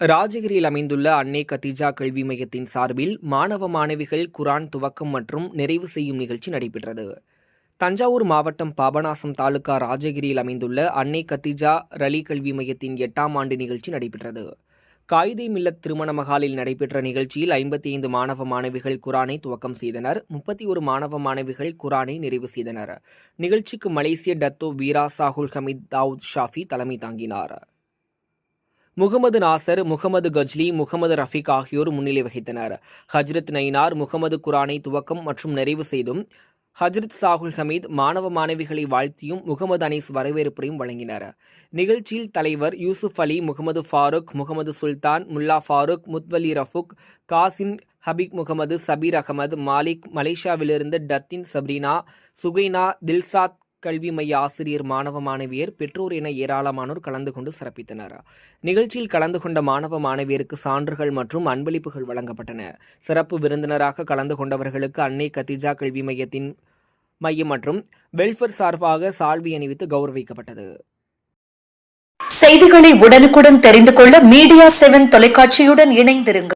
ராஜகிரியில் அமைந்துள்ள அன்னை கத்திஜா கல்வி மையத்தின் சார்பில் மாணவ மாணவிகள் குரான் துவக்கம் மற்றும் நிறைவு செய்யும் நிகழ்ச்சி நடைபெற்றது. தஞ்சாவூர் மாவட்டம் பாபநாசம் தாலுகா ராஜகிரியில் அமைந்துள்ள அன்னை கத்திஜா ரலி கல்வி மையத்தின் எட்டாம் ஆண்டு நிகழ்ச்சி நடைபெற்றது. காயிதே மில்லத் திருமண மகாலில் நடைபெற்ற நிகழ்ச்சியில் ஐம்பத்தி ஐந்து மாணவ மாணவிகள் குரானை துவக்கம் செய்தனர். முப்பத்தி ஒரு மாணவ மாணவிகள் குரானை நிறைவு செய்தனர். நிகழ்ச்சிக்கு மலேசிய டத்தோ வீரா சாகுல் ஹமீத் தாவூத் ஷாஃபி தலைமை தாங்கினார். முகமது நாசர் முகமது கஜ்லி முகமது ரஃபீக் ஆகியோர் முன்னிலை வகித்தனர். ஹஜ்ரத் நயினார் முகமது குரானை துவக்கம் மற்றும் நிறைவு செய்தும் ஹஜ்ரத் சாகுல் ஹமீத் மாணவ மாணவிகளை வாழ்த்தியும் முகமது அனீஸ் வரவேற்பையும் வழங்கினர். நிகழ்ச்சியில் தலைவர் யூசுப் அலி முகமது ஃபாரூக் முகமது சுல்தான் முல்லா ஃபாரூக் முத்வலி ரஃபுக் காசிம் ஹபீப் முகமது சபீர் அகமது மாலிக் மலேசியாவிலிருந்து டத்தின் சப்ரினா சுகைனா தில்சாத் கல்வி மைய ஆசிரியர் மாணவ மாணவியர் பெற்றோர் என ஏராளமானோர் கலந்து கொண்டு சிறப்பித்தனர். நிகழ்ச்சியில் கலந்து கொண்ட மாணவ மாணவியருக்கு சான்றுகள் மற்றும் அன்பளிப்புகள் வழங்கப்பட்டன. சிறப்பு விருந்தினராக கலந்து கொண்டவர்களுக்கு அன்னை கத்திஜா கல்வி மையத்தின் மையம் மற்றும் வெல்ஃபேர் சார்பாக சால்வி அணிவித்து கௌரவிக்கப்பட்டது. செய்திகளை உடனுக்குடன் தெரிந்து கொள்ள மீடியா செவன் தொலைக்காட்சியுடன் இணைந்திருங்கள்.